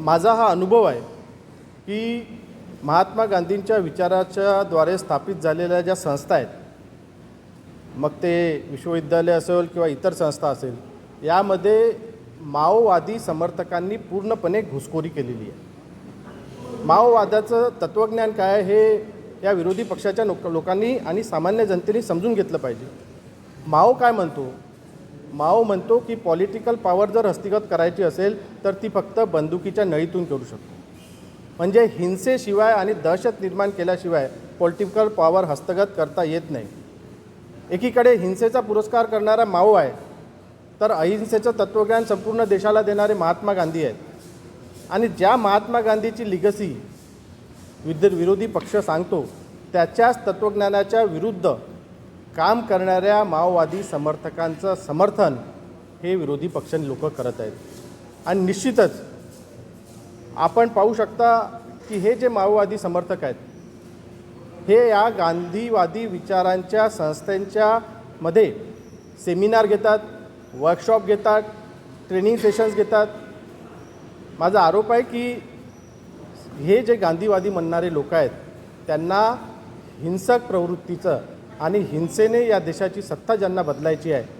माझा हा अनुभव आहे की महात्मा गांधींच्या विचाराच्या द्वारे स्थापित झालेल्या ज्या संस्था आहेत मग ते विश्वविद्यालय असेल किंवा इतर संस्था असेल यामध्ये माओवादी समर्थकांनी पूर्णपणे घुसखोरी केलेली आहे. माओवादाचं तत्त्वज्ञान काय आहे हे या विरोधी पक्षाच्या लोक लोकांनी आणि सामान्य जनतेने समजून घेतलं पाहिजे. माओ काय म्हणतो? माओ म्हणतो की पॉलिटिकल पॉवर जर हस्तिगत करायची असेल तर ती फक्त बंदुकीच्या नळीतून करू शकतो. म्हणजे हिंसेशिवाय आणि दहशत निर्माण केल्याशिवाय पॉलिटिकल पॉवर हस्तगत करता येत नाही. एकीकडे हिंसेचा पुरस्कार करणारा माओ आहे तर अहिंसेचं तत्त्वज्ञान संपूर्ण देशाला देणारे महात्मा गांधी आहेत. आणि ज्या महात्मा गांधीची लिगसी विद विरोधी पक्ष सांगतो त्याच्याच तत्त्वज्ञानाच्या विरुद्ध काम करणाऱ्या माओवादी समर्थकांचं समर्थन हे विरोधी पक्ष लोक करत आहेत. आणि निश्चितच आपण पाहू शकता की हे जे माओवादी समर्थक आहेत हे या गांधीवादी विचारांच्या संस्थांच्या मध्ये सेमिनार घेतात वर्कशॉप घेतात ट्रेनिंग सेशन्स घेतात. माझा आरोप आहे की हे जे गांधीवादी म्हणणारे लोक आहेत त्यांना हिंसक प्रवृत्तीचं आणि हिंसेने या देशाची सत्ता ज्यांना बदलायची आहे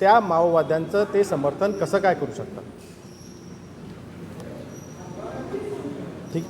त्या माओवाद्यांचं ते समर्थन कसं काय करू शकतात? ठीक.